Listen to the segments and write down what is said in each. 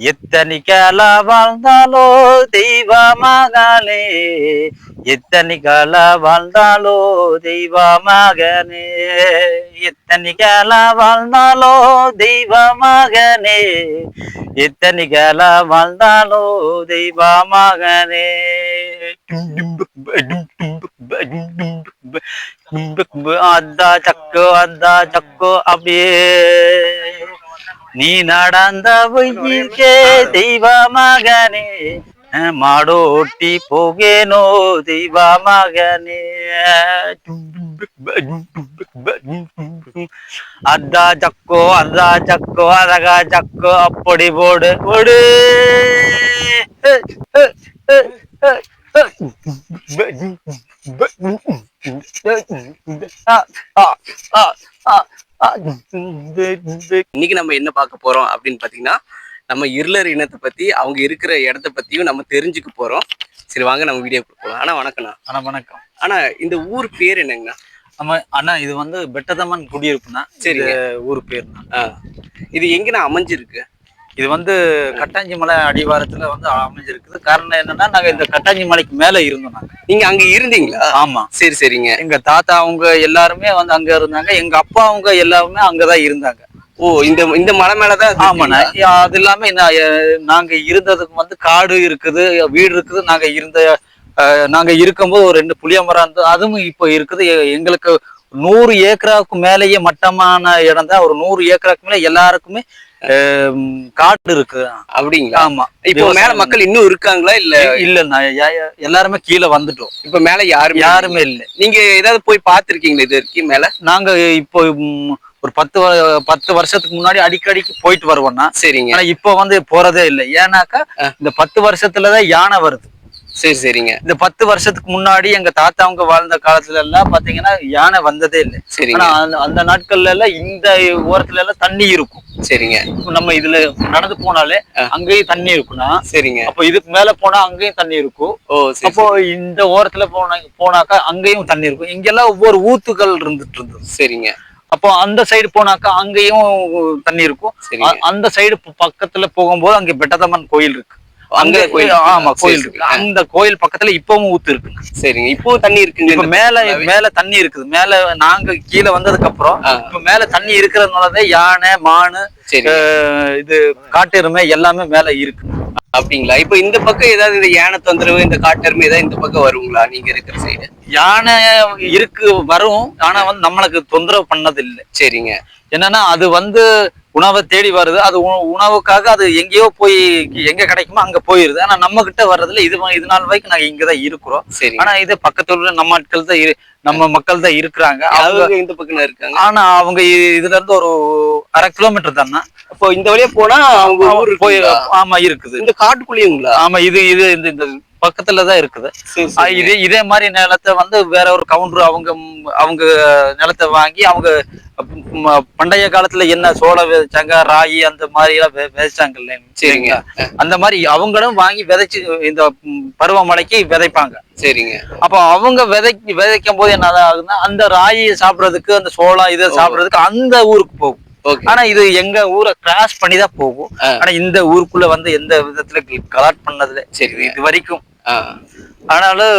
எத்தனை கால வாழ்ந்தாலோ தெய்வ மகனே எத்தனை கால வாழ்ந்தாலோ தெய்வ மகனே எத்தனை கால வாழ்ந்தாலோ தெய்வ மகனே எத்தனை கால வாழ்ந்தாலோ தெய்வ மகனே அந்தா சக்கோ அந்தா சக்கோ அப்படியே நீ நடந்த வழிக்கே தெய்வ மகனே. மாடோட்டி போகேனோ தெய்வ மகனே. அத்தா சக்கோ அத்தா சக்கோ அதகா சக்கோ அப்படி போடு போடு ஆ ஆ ஆ ஆ. இன்னைக்கு நம்ம என்ன பார்க்க போறோம் அப்படின்னு பாத்தீங்கன்னா நம்ம இருளர் இனத்தை பத்தி அவங்க இருக்கிற இடத்த பத்தியும் நம்ம தெரிஞ்சுக்க போறோம். சரி வாங்க நம்ம வீடியோ போகலாம் ஆனா வணக்கம்ண்ணா அண்ணா. வணக்கம். ஆனா இந்த ஊர் பேர் என்னங்கண்ணா? நம்ம அண்ணா இது வந்து பெட்டதம்மன் குடியிருப்புண்ணா. இது ஊர் ஆ. இது எங்கண்ணா அமைஞ்சிருக்கு? இது வந்து கட்டாஞ்சி மலை அடிவாரத்துல வந்து அமைஞ்சிருக்குது. காரணம் என்னன்னா நாங்க இந்த கட்டாஞ்சி மலைக்கு மேல இருந்தோம் நாங்க. நீங்க அங்க இருந்தீங்களா? ஆமா. சரி சரிங்க. எங்க தாத்தா அவங்க எல்லாருமே வந்து அங்க இருந்தாங்க. எங்க அப்பா அவங்க எல்லாருமே அங்கதான் இருந்தாங்க. ஓ இந்த இந்த மலை மேலதான் ஆமாண்ணா? அது இல்லாம நாங்க இருந்ததுக்கு வந்து காடு இருக்குது வீடு இருக்குது. நாங்க இருந்த நாங்க இருக்கும்போது ஒரு ரெண்டு புளிய மரம் இருந்தது அதுவும் இப்போ இருக்குது. எங்களுக்கு நூறு ஏக்கராவுக்கு மேலேயே மட்டமான இடம் தான். ஒரு நூறு ஏக்கராக்கு மேல எல்லாருக்குமே காடு இருக்குது அப்படிங்களா? ஆமா. இப்போ மேல மக்கள் இன்னும் இருக்காங்களா இல்ல? இல்ல எல்லாருமே கீழே வந்துட்டோம். இப்ப மேல யாருமே யாருமே இல்ல. நீங்க ஏதாவது போய் பார்த்திருக்கீங்களா இது வரைக்கும் மேல? நாங்க இப்போ ஒரு பத்து பத்து வருஷத்துக்கு முன்னாடி அடிக்கடிக்கு போயிட்டு வருவோம்னா சரிங்க. ஆனா இப்போ வந்து போறதே இல்லை. ஏன்னாக்கா இந்த பத்து வருஷத்துலதான் யானை வருது. சரி சரிங்க. இந்த பத்து வருஷத்துக்கு முன்னாடி எங்க தாத்தாவங்க வாழ்ந்த காலத்துல எல்லாம் பாத்தீங்கன்னா யானை வந்ததே இல்லை. ஆனா அந்த- நாட்கள்ல எல்லாம் இந்த ஓரத்துல எல்லாம் தண்ணி இருக்கும். சரிங்க. நம்ம இதுல நடந்து போனாலே அங்கேயும் தண்ணி இருக்கும்னா சரிங்க. அப்போ இதுக்கு மேல போனா அங்கேயும் தண்ணி இருக்கும். ஓ சரி அப்போ இந்த ஓரத்துல போனா போனாக்கா அங்கேயும் தண்ணி இருக்கும். இங்கெல்லாம் ஒவ்வொரு ஊத்துகள் இருந்துட்டு இருந்தது. சரிங்க. அப்போ அந்த சைடு போனாக்கா அங்கேயும் தண்ணி இருக்கும். அந்த சைடு பக்கத்துல போகும்போது அங்க பெட்டதம்மன் கோயில் இருக்கு. அங்க ஆமா. கோயில் இருக்கு. அந்த கோயில் பக்கத்துல இப்பவும் ஊத்து இருக்கு. சரிங்க. இப்போ தண்ணி இருக்குங்க மேல. மேல தண்ணி இருக்குது. மேல நாங்க கீழே வந்ததுக்கு அப்புறம் இப்ப மேல தண்ணி இருக்கிறதுனாலதான் யானை மானு இது காட்டெருமை எல்லாமே மேல இருக்கு. அப்படிங்களா? இப்போ இந்த பக்கம் ஏதாவது இந்த யானை தொந்தரவு இந்த காட்டெருமை ஏதாவது இந்த பக்கம் வருங்களா? நீங்க இருக்கிற சைடு யானை இருக்கு வரும். ஆனா வந்து நம்மளுக்கு தொந்தரவு பண்ணது இல்லை சரிங்க. என்னன்னா அது வந்து உணவை தேடி வருது. அது உணவுக்காக அது எங்கேயோ போய் எங்க கிடைக்குமோ அங்க போயிருது. ஆனா நம்ம கிட்ட வர்றதுல இது இது நாள் வரைக்கும் நாங்க இங்கதான் இருக்கிறோம். ஆனா இது பக்கத்துல நம்ம ஆட்கள் தான் நம்ம மக்கள் தான் இருக்கிறாங்க. அவங்க இந்த பக்கம் இருக்காங்க? ஆனா அவங்க இதுல இருந்து ஒரு அரை கிலோமீட்டர் தானே. அப்போ இந்த வழியா போனா அவங்க போய் ஆமா இருக்குது. இந்த காட்டுக்குள்ளேயுங்களா? ஆமா இது இது இந்த பக்கத்துல தான் இருக்குது. இதே இதே மாதிரி நிலத்தை வந்து வேற ஒரு கவுண்டர் அவங்க அவங்க நிலத்தை வாங்கி அவங்க பண்டைய காலத்துல என்ன சோளம் விதைச்சாங்க ராகி அந்த மாதிரி எல்லாம் விதைச்சாங்கல்ல சரிங்க. அந்த மாதிரி அவங்களும் வாங்கி விதைச்சு இந்த பருவமழைக்கு விதைப்பாங்க. சரிங்க. அப்போ அவங்க விதை விதைக்கும் போது என்ன ஆகுதுன்னா அந்த ராகியை சாப்பிடுறதுக்கு அந்த சோளம் இதை சாப்பிடுறதுக்கு அந்த ஊருக்கு போகும். ஆனா இது எங்க ஊரை கிராஸ் பண்ணி தான் போகும். ஆனா இந்த ஊருக்குள்ள வந்து எந்த விதத்துல கலாட் பண்ணதுல சரிங்க. இது வரைக்கும். ஆனாலும்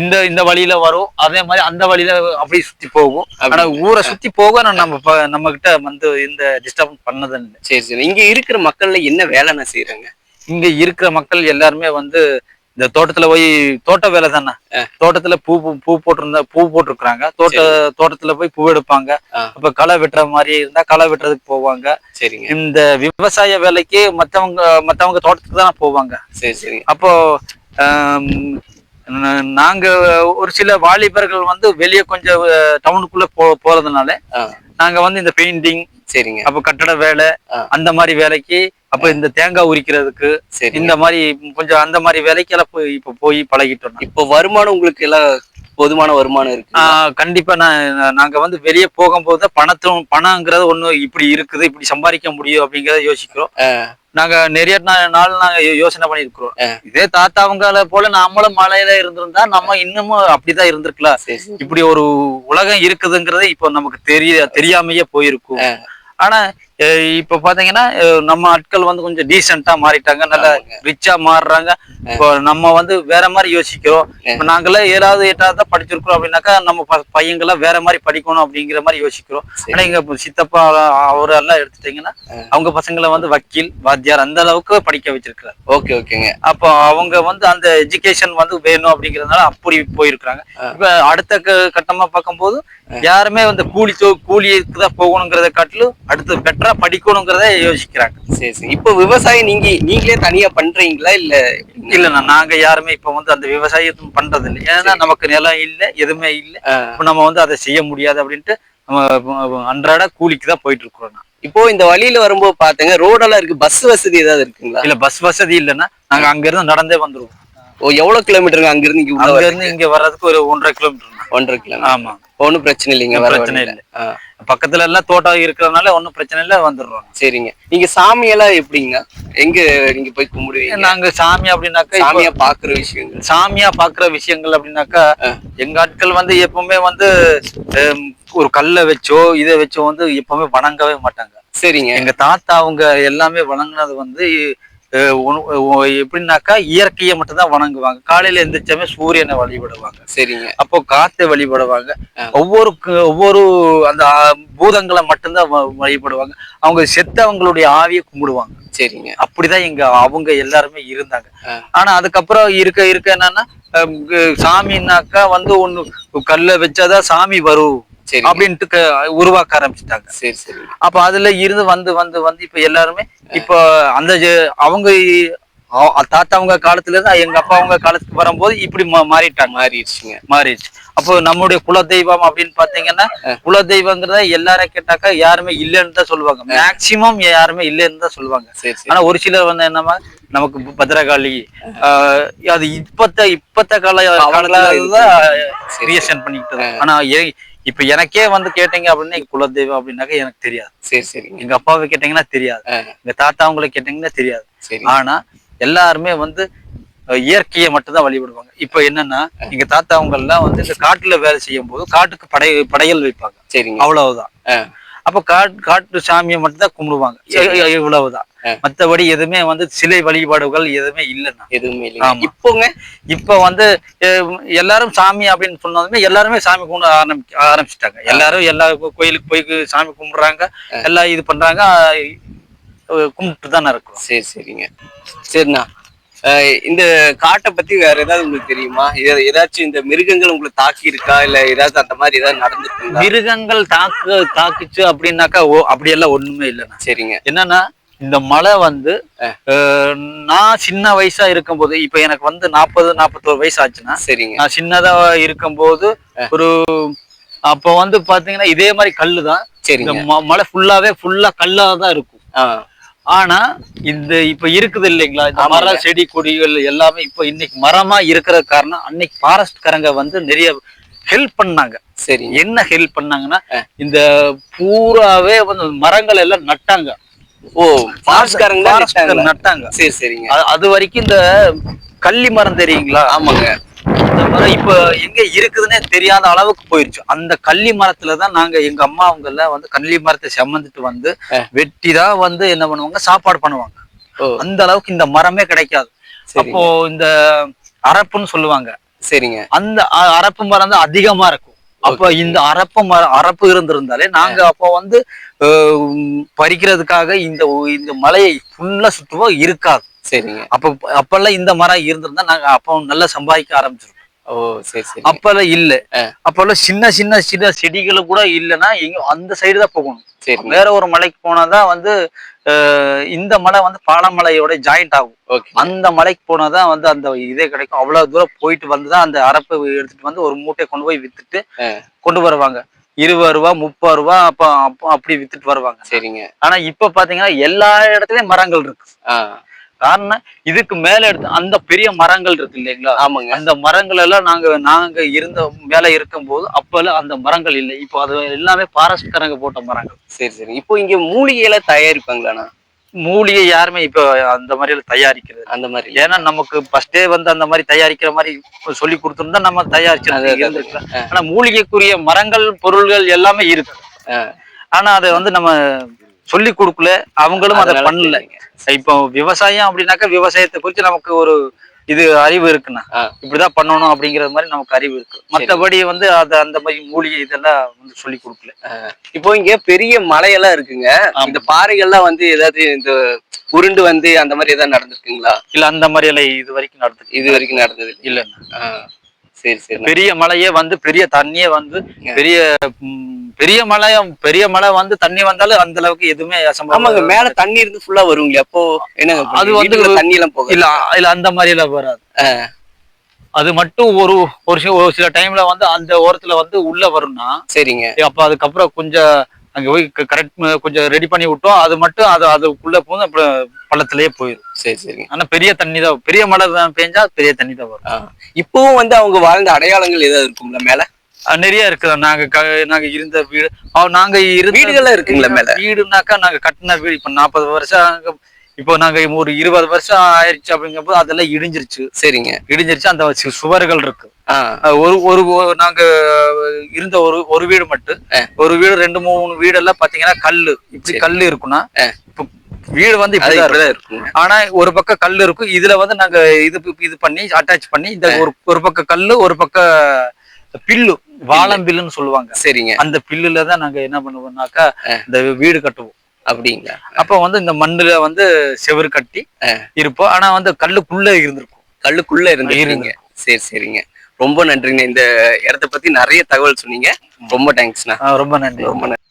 இந்த இந்த வழியில வரும். அதே மாதிரி அந்த வழியில அப்படி சுத்தி போகும். ஆனா ஊரை சுத்தி போக நம்ம நம்ம கிட்ட வந்து எந்த டிஸ்டர்ப் பண்ணது சரி சரி. இங்க இருக்கிற மக்கள்ல என்ன வேலைண்ணா செய்யறாங்க? இங்க இருக்கிற மக்கள் எல்லாருமே வந்து இந்த தோட்டத்துல போய் தோட்ட வேலை தானே? தோட்டத்துல பூ பூ- போட்டிருந்தா பூ போட்டிருக்கிறாங்க. தோட்ட தோட்டத்துல போய் பூ எடுப்பாங்க. அப்ப களை வெட்டுற மாதிரி இருந்தா களை வெட்டுறதுக்கு போவாங்க. சரிங்க. இந்த விவசாய வேலைக்கு மத்தவங்க மத்தவங்க தோட்டத்துக்கு தானே போவாங்க. சரி சரி. அப்போ நாங்க ஒரு சில வாலிபர்கள் வந்து வெளியே கொஞ்சம் டவுனுக்குள்ள போ போறதுனால நாங்க வந்து இந்த பெயிண்டிங் சரிங்க. அப்ப கட்டட வேலை. அந்த மாதிரி வேலைக்கு அப்ப இந்த தேங்காய் உரிக்கிறதுக்கு இந்த மாதிரி கொஞ்சம் அந்த மாதிரி வேலைக்கெல்லாம் போய் இப்ப போய் பழகிட்டோம் இப்போ வருமானம் உங்களுக்கு எல்லாம் போதுமான வருமானம் இருக்கு. கண்டிப்பா நான் நாங்க வந்து வெளியே போகும்போது தான் பணத்தும் பணங்கிறது ஒண்ணு இப்படி இருக்குது இப்படி சம்பாதிக்க முடியும் அப்படிங்கறத யோசிக்கிறோம். நாங்க நிறைய நாள் நாங்க யோசனை பண்ணிருக்கிறோம் இதே தாத்தாவங்கள போல நாமளும் மலையில இருந்திருந்தா நம்ம இன்னமும் அப்படிதான் இருந்திருக்கலாம். இப்படி ஒரு உலகம் இருக்குதுங்கிறதே இப்போ நமக்கு தெரிய தெரியாமையே போயிருக்கும். ஆனா இப்ப பாத்தீங்கன்னா நம்ம ஆட்கள் வந்து கொஞ்சம் டீசெண்டா மாறிட்டாங்க நல்லா. ரிச்சா மாறுறாங்க. இப்போ நம்ம வந்து வேற மாதிரி யோசிக்கிறோம். இப்ப நாங்களாம் ஏழாவது எட்டாவது தான் படிச்சிருக்கிறோம் அப்படின்னாக்கா நம்ம ப- பையங்கெல்லாம் வேற மாதிரி படிக்கணும் அப்படிங்கிற மாதிரி யோசிக்கிறோம். ஆனா இப்ப சித்தப்பா அவர் எல்லாம் எடுத்துட்டீங்கன்னா அவங்க பசங்களை வந்து வக்கீல் வாத்தியார் அந்த அளவுக்கு படிக்க வச்சிருக்கிறார். ஓகே ஓகேங்க. அப்போ அவங்க வந்து அந்த எஜுகேஷன் வந்து வேணும் அப்படிங்கறதுனால அப்படி போயிருக்கிறாங்க. இப்ப அடுத்த கட்டமா பார்க்கும்போது யாருமே வந்து கூலி கூலிக்கு தான் போகணுங்கிறத காட்டிலும் அடுத்து பெட்டரா படிக்கணுங்கிறத யோசிக்கிறாங்க. சரி சரி. இப்போ விவசாயம் நீங்க நீங்களே தனியா பண்றீங்களா இல்ல? இல்லைண்ணா நாங்க யாருமே இப்ப வந்து அந்த விவசாயத்தை பண்றது இல்லை ஏன்னா நமக்கு நிலம் இல்ல எதுவுமே இல்ல. நம்ம வந்து அதை செய்ய முடியாது அப்படின்ட்டு நம்ம அன்றாட கூலிக்கு தான் போயிட்டு இருக்கிறோம் இப்போ இந்த வழியில வரும்போது பாத்தீங்க ரோடெல்லாம் இருக்கு பஸ் வசதி ஏதாவது இருக்குங்களா? இல்ல பஸ் வசதி இல்லைன்னா நாங்க அங்க இருந்து நடந்தே வந்துருவோம். ஓ எவ்வளவு கிலோமீட்டருங்க அங்க இருந்து இங்க இங்க வர்றதுக்கு ஒரு ஒன்றரை கிலோமீட்டர் ஒன்றரை கிலோமீட்டர். ஆமா. ஒன்றும் பிரச்சனை இல்லைங்க பிரச்சனை. இல்லை. பக்கத்துல எல்லாம் தோட்டம் இருக்கிறதுனால ஒன்றும் பிரச்சனை இல்லை வந்துடுறோம். சரிங்க. நீங்க சாமியெல்லாம் எப்படிங்க? எங்க நீங்க போய் கும்பிடுவீங்க? நாங்க சாமி அப்படின்னாக்கா சாமியா பாக்குற விஷயங்கள். சாமியா பாக்குற விஷயங்கள் அப்படின்னாக்கா. எங்க ஆட்கள் வந்து எப்பவுமே வந்து ஒரு கல்லை வச்சோ இதை வச்சோ வந்து எப்பவுமே வணங்கவே மாட்டாங்க. சரிங்க. எங்க தாத்தா அவங்க எல்லாமே வணங்குனது வந்து எப்படின்னாக்கா இயற்கையை மட்டும் தான் வணங்குவாங்க. காலையில எந்திரிச்சாமே சூரியனை வழிபடுவாங்க. சரிங்க. அப்போ காத்தை வழிபடுவாங்க. ஒவ்வொரு ஒவ்வொரு அந்த பூதங்களை மட்டும்தான் வழிபடுவாங்க. அவங்க செத்தவங்களுடைய ஆவியை கும்பிடுவாங்க. சரிங்க. அப்படிதான் இங்க அவங்க எல்லாருமே இருந்தாங்க. ஆனா அதுக்கப்புறம் இருக்க இருக்க என்னன்னா சாமின்னாக்கா வந்து ஒண்ணு கல்ல வச்சாதான் சாமி வரும். அப்படின்ட்டு உருவாக்க ஆரம்பிச்சிட்டாங்க. சரி சரி. அப்ப அதுல இருந்து வந்து வந்து வந்து இப்ப எல்லாருமே இப்போ அந்த அவங்க அ- தாத்தா அவங்க காலத்துல இருந்து எங்க அப்பா அவங்க காலத்துக்கு வரும்போது இப்படி மாறிட்டாங்க. மாறிடுச்சுங்க. மாறிடுச்சு. அப்போ நம்முடைய குலதெய்வம் அப்படின்னு பாத்தீங்கன்னா குலதெய்வங்கிறத எல்லாரும் கேட்டாக்கா யாருமே இல்லைன்னு தான் சொல்லுவாங்க. மேக்சிமம் யாருமே இல்லைன்னு தான் சொல்லுவாங்க. ஆனா ஒரு சிலர் வந்து என்னமா நமக்கு ப- பத்ரகாளி ஆஹ் அது இப்பத்த இப்பத்த கால. கிரியேஷன் பண்ணிக்கிட்டு. ஆனா இப்ப எனக்கே வந்து கேட்டீங்க அப்படின்னா குலதெய்வம் அப்படின்னாக்க எனக்கு தெரியாது. சரி சரிங்க எங்க அப்பாவை கேட்டீங்கன்னா தெரியாது. எங்க தாத்தா அவங்களை கேட்டீங்கன்னா தெரியாது. சரி. ஆனா எல்லாருமே வந்து இயற்கையை மட்டும்தான் வழிபடுவாங்க. இப்ப என்னன்னா எங்க தாத்தா அவங்க எல்லாம் வந்து இந்த காட்டுல வேலை செய்யும் போது காட்டுக்கு படை படையல் வைப்பாங்க. சரிங்க. அவ்வளவுதான். அப்ப காட்டு காட்டு சாமியை மட்டும் தான் கும்பிடுவாங்க இவ்வளவுதான். மத்தபடி எதுவுமே வந்து சிலை வழிபாடுகள் எதுவுமே இல்லைன்னா எதுவுமே ஆமா. இப்போங்க இப்ப வந்து எல்லாரும் சாமி அப்படின்னு சொன்னதுமே எல்லாருமே சாமி கும்பிட ஆரம்பி ஆரம்பிச்சிட்டாங்க. எல்லாரும் எல்லா கோயிலுக்கு போய் சாமி கும்பிடுறாங்க. எல்லாம் இது பண்றாங்க. கும்பிட்டு தானே இருக்கிறோம் சரி சரிங்க. சரிண்ணா. இந்த காட்டை பத்தி வேற ஏதாவது உங்களுக்கு தெரியுமா? ஏதாச்சும் இந்த மிருகங்கள் உங்களுக்கு தாக்கி இருக்கா இல்ல ஏதாவது அந்த மாதிரி ஏதாவது நடந்துருக்குங்களா? மிருகங்கள் தாக்கு தாக்குச்சு அப்படின்னாக்கா ஓ அப்படியெல்லாம் ஒண்ணுமே இல்லைண்ணா. சரிங்க. என்னன்னா இந்த மழை வந்து நான் சின்ன வயசா இருக்கும்போது இப்ப எனக்கு வந்து நாற்பது நாற்பத்தோரு வயசு ஆச்சுன்னா சரிங்க. நான் சின்னதா இருக்கும்போது ஒரு அப்ப வந்து பாத்தீங்கன்னா இதே மாதிரி கல்லு தான் இந்த சரிங்க ம- மலை ஃபுல்லாவே ஃபுல்லா கல்லா தான் இருக்கும். ஆனா இந்த இப்ப இருக்குது இல்லைங்களா? இந்த. மரம் செடி கொடிகள் எல்லாமே இப்ப இன்னைக்கு மரமா இருக்கிற காரணம் அன்னைக்கு ஃபாரஸ்ட்காரங்க வந்து நிறைய ஹெல்ப் பண்ணாங்க. சரிங்க. என்ன ஹெல்ப் பண்ணாங்கன்னா இந்த பூராவே வந்து மரங்கள் எல்லாம் நட்டாங்க. ஓ ஃபாரஸ்ட்காரங்க? நட்டாங்க. சரி சரிங்க. அது வரைக்கும் இந்த கள்ளி மரம் தெரியுங்களா? ஆமாங்க. அந்த மரம் இப்ப எங்க இருக்குதுன்னே தெரியாத அளவுக்கு போயிருச்சு. அந்த கள்ளி மரத்துல தான் நாங்க எங்க அம்மா அவங்க எல்லாம் வந்து கள்ளி மரத்தை செம்மந்துட்டு வந்து வெட்டி தான் வந்து என்ன பண்ணுவாங்க சாப்பாடு பண்ணுவாங்க. அந்த அளவுக்கு இந்த மரமே கிடைக்காது. அப்போ இந்த அரப்புன்னு சொல்லுவாங்க. சரிங்க. அந்த அரப்பு மரம் தான் அதிகமா இருக்கும். அப்ப இந்த அரப்பு மரம் அரப்பு இருந்திருந்தாலே நாங்க அப்போ வந்து பறிக்கிறதுக்காக இந்த இந்த மலையை ஃபுல்லா சுற்றுவோம் இருக்காது. சரிங்க. அப்ப அப்பெல்லாம் இந்த மரம் இருந்திருந்தா நாங்க அப்போ நல்லா சம்பாதிக்க ஆரம்பிச்சிருக்கோம். ஓ சரி சரி அப்பெல்லாம் இல்ல. அப்பெல்லாம் சின்ன சின்ன சின்ன செடிகள் கூட இல்லைன்னா எங்க அந்த சைடு தான் போகணும். சரிங்க வேற ஒரு மலைக்கு போனாதான் வந்து இந்த மலை வந்து பாலமலையோட ஜாயிண்ட் ஆகும். அந்த மலைக்கு போனாதான் வந்து அந்த இதே கிடைக்கும். அவ்வளவு தூரம் போயிட்டு வந்துதான் அந்த அரப்பை எடுத்துட்டு வந்து ஒரு மூட்டையை கொண்டு போய் வித்துட்டு. கொண்டு வருவாங்க. இருபது ரூபா முப்பது ரூபா அப்ப அப்ப அப்படி வித்துட்டு வருவாங்க. சரிங்க. ஆனா இப்ப பாத்தீங்கன்னா எல்லா இடத்துலயும் மரங்கள் இருக்கு. காரணம் இதுக்கு மேல எடுத்து அந்த பெரிய மரங்கள் இருக்கு இல்லைங்களா? ஆமாங்க. அந்த மரங்கள் எல்லாம் நாங்க நாங்க இருந்த மேல இருக்கும்போது அப்பெல்லாம் அந்த மரங்கள் இல்லை. இப்போ அது எல்லாமே ஃபாரஸ்ட்காரங்க போட்ட மரங்கள். சரி சரி. இப்போ இங்க மூலிகையில தயாரிப்பாங்களாண்ணா மூலிகை யாருமே இப்போ அந்த மாதிரி தயாரிக்கிறது. அந்த மாதிரி. ஏன்னா நமக்கு ஃபர்ஸ்டே வந்து அந்த மாதிரி தயாரிக்கிற மாதிரி சொல்லி கொடுத்துருந்தா நம்ம தயாரிச்சு ஆனா மூலிகைக்குரிய மரங்கள் பொருள்கள் எல்லாமே இருக்கு. ஆனா அதை வந்து நம்ம சொல்லி கொடுக்கல அவங்களும் அதை பண்ணல. இப்போ விவசாயம் அப்படின்னாக்கா விவசாயத்தை குறித்து நமக்கு ஒரு இது அறிவு இருக்குண்ணா. இப்படிதான் பண்ணணும் அப்படிங்கிற மாதிரி நமக்கு அறிவு இருக்கு. மற்றபடி வந்து அது அந்த மாதிரி மூலிகை இதெல்லாம் வந்து சொல்லி கொடுக்கல. இப்போ இங்க பெரிய மலையெல்லாம் இருக்குங்க. இந்த பாறைகள்லாம் வந்து ஏதாவது இந்த உருண்டு வந்து அந்த மாதிரி ஏதாவது நடந்திருக்குங்களா? இல்ல அந்த மாதிரி எல்லாம் இது வரைக்கும் நடந்தது இது வரைக்கும் நடந்தது இல்ல சரி சரி. பெரிய மலையே வந்து பெரிய தண்ணியே வந்து பெரிய பெரிய மலை பெரிய மலை வந்து தண்ணி வந்தாலும் அந்த அளவுக்கு எதுவுமே ஆமாங்க மேல தண்ணி இருந்து ஃபுல்லா வருங்களே அப்போ என்னங்க அது வந்து தண்ணி எல்லாம் போக இல்ல இல்ல அந்த மாதிரி எல்லாம் வராது அது மட்டும் ஒரு ஒரு சில ஒரு சில டைம்ல வந்து அந்த ஓரத்துல வந்து உள்ள வரும்னா சரிங்க. அப்ப அதுக்கப்புறம் கொஞ்சம் அங்க போய் கரெக்ட் கொஞ்சம் ரெடி பண்ணி விட்டோம் அது மட்டும் அது அதுக்குள்ள போகும் அப்புறம் பள்ளத்திலேயே போயிடும் சரி சரிங்க. ஆனா பெரிய தண்ணி தான் பெரிய மழை தான் பெஞ்சா பெரிய தண்ணி தான் வரும். இப்பவும் வந்து அவங்க வாழ்ந்த அடையாளங்கள் ஏதாவது இருக்குங்களா மேல? நிறைய இருக்குது? நாங்க க- நாங்க இருந்த வீடு நாங்க இருந்த வீடுகள்லாம் இருக்குங்களா மேல? வீடுனாக்கா நாங்க கட்டின வீடு இப்ப நாற்பது வருஷம் இப்போ நாங்க ஒரு இருபது வருஷம் ஆயிடுச்சு அப்படிங்கும்போது அதெல்லாம் இடிஞ்சிருச்சு. சரிங்க. இடிஞ்சிருச்சு அந்த சுவர்கள் இருக்கு. ஒரு ஒரு நாங்க இருந்த ஒரு ஒரு வீடு மட்டும். ஒரு வீடு ரெண்டு மூணு வீடெல்லாம் பாத்தீங்கன்னா கல்லு. இப்படி. கல்லு. இப்போ வீடு வந்து இப்படிதான் இருக்கும். ஆனா ஒரு பக்கம் கல் இருக்கும். இதுல வந்து நாங்க இது இது பண்ணி அட்டாச் பண்ணி இந்த ஒரு ஒரு பக்கம் கல்லு ஒரு பக்கம் பில்லு வாழம்பில்லுன்னு சொல்லுவாங்க. சரிங்க. அந்த பில்லுல தான் நாங்க என்ன பண்ணுவோம்னாக்கா இந்த வீடு கட்டுவோம். அப்படிங்களா? அப்ப வந்து இந்த மண்ணுல வந்து செவுரு கட்டி இருப்போம். ஆனா வந்து கல்லுக்குள்ள இருந்திருக்கும். கல்லுக்குள்ள இருந்துருக்கீங்க. சரி சரிங்க. ரொம்ப நன்றிங்க. இந்த இடத்த பத்தி நிறைய தகவல் சொன்னீங்க. ரொம்ப தேங்க்ஸ்ண்ணா ரொம்ப நன்றி. ரொம்ப நன்றி.